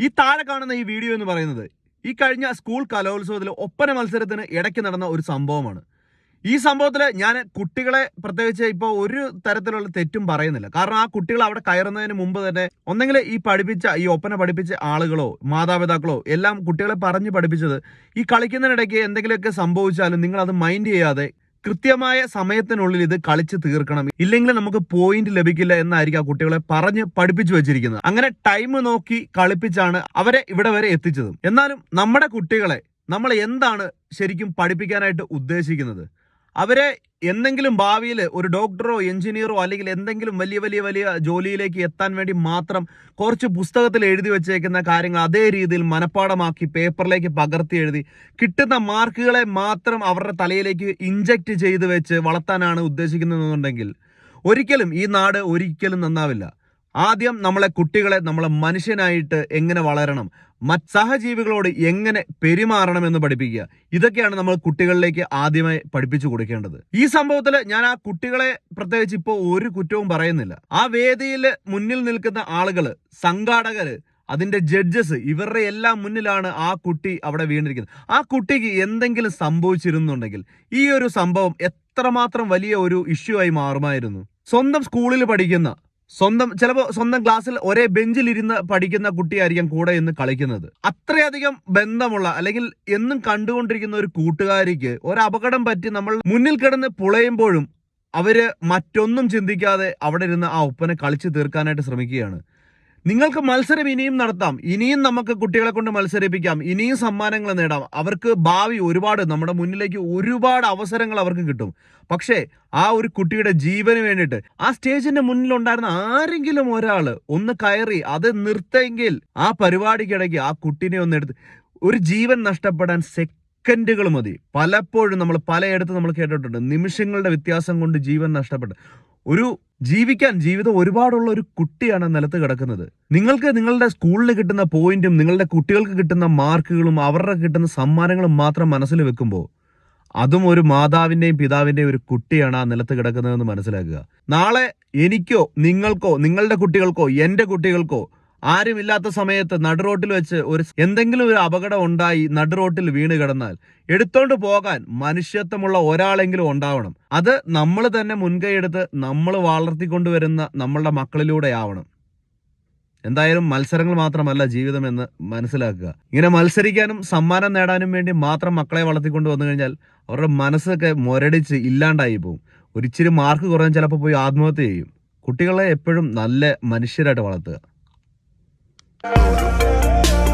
ഈ താഴെ കാണുന്ന ഈ വീഡിയോ എന്ന് പറയുന്നത് ഈ കഴിഞ്ഞ സ്കൂൾ കലോത്സവത്തിൽ ഒപ്പന മത്സരത്തിന് ഇടയ്ക്ക് നടന്ന ഒരു സംഭവമാണ്. ഈ സംഭവത്തിൽ ഞാൻ കുട്ടികളെ പ്രത്യേകിച്ച് ഇപ്പോൾ ഒരു തരത്തിലുള്ള തെറ്റും പറയുന്നില്ല. കാരണം ആ കുട്ടികൾ അവിടെ കയറുന്നതിന് മുമ്പ് തന്നെ ഒന്നെങ്കിൽ ഈ പഠിപ്പിച്ച ഈ ഒപ്പന പഠിപ്പിച്ച ആളുകളോ മാതാപിതാക്കളോ എല്ലാം കുട്ടികളെ പറഞ്ഞു പഠിപ്പിച്ചത് ഈ കളിക്കുന്നതിനിടയ്ക്ക് എന്തെങ്കിലുമൊക്കെ സംഭവിച്ചാലും നിങ്ങൾ അത് മൈൻഡ് ചെയ്യാതെ കൃത്യമായ സമയത്തിനുള്ളിൽ ഇത് കളിച്ച് തീർക്കണം. ഇല്ലെങ്കിൽ നമുക്ക് പോയിന്റ് ലഭിക്കില്ല എന്നായിരിക്കും ആ കുട്ടികളെ പറഞ്ഞ് പഠിപ്പിച്ചു വെച്ചിരിക്കുന്നത്. അങ്ങനെ ടൈം നോക്കി കളിപ്പിച്ചാണ് അവരെ ഇവിടെ വരെ എത്തിച്ചതും. എന്നാലും നമ്മുടെ കുട്ടികളെ നമ്മൾ എന്താണ് ശരിക്കും പഠിപ്പിക്കാനായിട്ട് ഉദ്ദേശിക്കുന്നത്? അവരെ എന്തെങ്കിലും ഭാവിയിൽ ഒരു ഡോക്ടറോ എഞ്ചിനീയറോ അല്ലെങ്കിൽ എന്തെങ്കിലും വലിയ വലിയ വലിയ ജോലിയിലേക്ക് എത്താൻ വേണ്ടി മാത്രം കുറച്ച് പുസ്തകത്തിൽ എഴുതി വെച്ചേക്കുന്ന കാര്യങ്ങൾ അതേ രീതിയിൽ മനഃപ്പാടമാക്കി പേപ്പറിലേക്ക് പകർത്തി എഴുതി കിട്ടുന്ന മാർക്കുകളെ മാത്രം അവരുടെ തലയിലേക്ക് ഇഞ്ചക്ട് ചെയ്ത് വെച്ച് വളർത്താനാണ് ഉദ്ദേശിക്കുന്നതെന്നുണ്ടെങ്കിൽ ഒരിക്കലും ഈ നാട് ഒരിക്കലും നന്നാവില്ല. ആദ്യം നമ്മളെ കുട്ടികളെ നമ്മളെ മനുഷ്യനായിട്ട് എങ്ങനെ വളരണം? മറ്റ് സഹജീവികളോട് എങ്ങനെ പെരുമാറണം എന്ന് പഠിപ്പിക്കുക? ഇതൊക്കെയാണ് നമ്മൾ കുട്ടികളിലേക്ക് ആദ്യമായി പഠിപ്പിച്ചു കൊടുക്കേണ്ടത്. ഈ സംഭവത്തിൽ ഞാൻ ആ കുട്ടികളെ പ്രത്യേകിച്ച് ഇപ്പോൾ ഒരു കുറ്റവും പറയുന്നില്ല. ആ വേദിയിൽ മുന്നിൽ നിൽക്കുന്ന ആളുകൾ സംഘാടകര് അതിന്റെ ജഡ്ജസ് ഇവരുടെ എല്ലാം മുന്നിലാണ് ആ കുട്ടി അവിടെ വീണിരിക്കുന്നത്. ആ കുട്ടിക്ക് എന്തെങ്കിലും സംഭവിച്ചിരുന്നുണ്ടെങ്കിൽ ഈ ഒരു സംഭവം എത്രമാത്രം വലിയ ഒരു ഇഷ്യൂ ആയി മാറുമായിരുന്നു? സ്വന്തം സ്കൂളിൽ പഠിക്കുന്ന സ്വന്തം ചിലപ്പോൾ സ്വന്തം ക്ലാസ്സിൽ ഒരേ ബെഞ്ചിൽ ഇരുന്ന് പഠിക്കുന്ന കുട്ടിയായിരിക്കും കൂടെ ഇന്ന് കളിക്കുന്നത്. അത്രയധികം ബന്ധമുള്ള അല്ലെങ്കിൽ എന്നും കണ്ടുകൊണ്ടിരിക്കുന്ന ഒരു കൂട്ടുകാരിക്ക് ഒരു അപകടം പറ്റി നമ്മൾ മുന്നിൽ കിടന്ന് പുളയുമ്പോഴും അവർ മറ്റൊന്നും ചിന്തിക്കാതെ അവിടെ ഇരുന്ന് ആ ഒപ്പനെ കളിച്ചു തീർക്കാനായിട്ട് ശ്രമിക്കുകയാണ്. നിങ്ങൾക്ക് മത്സരം ഇനിയും നടത്താം. ഇനിയും നമുക്ക് കുട്ടികളെ കൊണ്ട് മത്സരിപ്പിക്കാം. ഇനിയും സമ്മാനങ്ങൾ നേടാം. അവർക്ക് ഭാവി ഒരുപാട് നമ്മുടെ മുന്നിലേക്ക് ഒരുപാട് അവസരങ്ങൾ അവർക്ക് കിട്ടും. പക്ഷേ ആ ഒരു കുട്ടിയുടെ ജീവന് വേണ്ടിയിട്ട് ആ സ്റ്റേജിന്റെ മുന്നിലുണ്ടായിരുന്ന ആരെങ്കിലും ഒരാൾ ഒന്ന് കയറി അത് നിർത്തെങ്കിൽ ആ പരിപാടിക്കിടയ്ക്ക് ആ കുട്ടീനെ ഒന്ന് എടുത്ത് ഒരു ജീവൻ നഷ്ടപ്പെടാൻ സെക്കൻഡുകൾ മതി. പലപ്പോഴും നമ്മൾ പലയിടത്തും നമ്മൾ കേട്ടിട്ടുണ്ട്. നിമിഷങ്ങളുടെ വ്യത്യാസം കൊണ്ട് ജീവൻ നഷ്ടപ്പെട്ടു. ഒരു ജീവിക്കാൻ ജീവിതം ഒരുപാടുള്ള ഒരു കുട്ടിയാണ് നിലത്ത് കിടക്കുന്നത്. നിങ്ങൾക്ക് നിങ്ങളുടെ സ്കൂളിൽ കിട്ടുന്ന പോയിന്റും നിങ്ങളുടെ കുട്ടികൾക്ക് കിട്ടുന്ന മാർക്കുകളും അവരുടെ കിട്ടുന്ന സമ്മാനങ്ങളും മാത്രം മനസ്സിൽ വെക്കുമ്പോൾ അതും ഒരു മാതാവിന്റെയും പിതാവിന്റെയും ഒരു കുട്ടിയാണ് ആ നിലത്ത് കിടക്കുന്നതെന്ന് മനസ്സിലാക്കുക. നാളെ എനിക്കോ നിങ്ങൾക്കോ നിങ്ങളുടെ കുട്ടികൾക്കോ എന്റെ കുട്ടികൾക്കോ ആരുമില്ലാത്ത സമയത്ത് നടുറോട്ടിൽ വെച്ച് ഒരു എന്തെങ്കിലും ഒരു അപകടം ഉണ്ടായി നടുറോട്ടിൽ വീണ് കിടന്നാൽ എടുത്തോണ്ട് പോകാൻ മനുഷ്യത്വമുള്ള ഒരാളെങ്കിലും ഉണ്ടാവണം. അത് നമ്മൾ തന്നെ മുൻകൈയെടുത്ത് നമ്മൾ വളർത്തിക്കൊണ്ടുവരുന്ന നമ്മളുടെ മക്കളിലൂടെ ആവണം. എന്തായാലും മത്സരങ്ങൾ മാത്രമല്ല ജീവിതം എന്ന് മനസ്സിലാക്കുക. ഇങ്ങനെ മത്സരിക്കാനും സമ്മാനം നേടാനും വേണ്ടി മാത്രം മക്കളെ വളർത്തിക്കൊണ്ട് വന്നു കഴിഞ്ഞാൽ അവരുടെ മനസ്സൊക്കെ മുരടിച്ച് ഇല്ലാണ്ടായി പോകും ഒരിച്ചിരി മാർക്ക് കുറഞ്ഞാൽ ചിലപ്പോൾ പോയി ആത്മഹത്യ ചെയ്യും. കുട്ടികളെ എപ്പോഴും നല്ല മനുഷ്യരായിട്ട് വളർത്തുക. Thank you.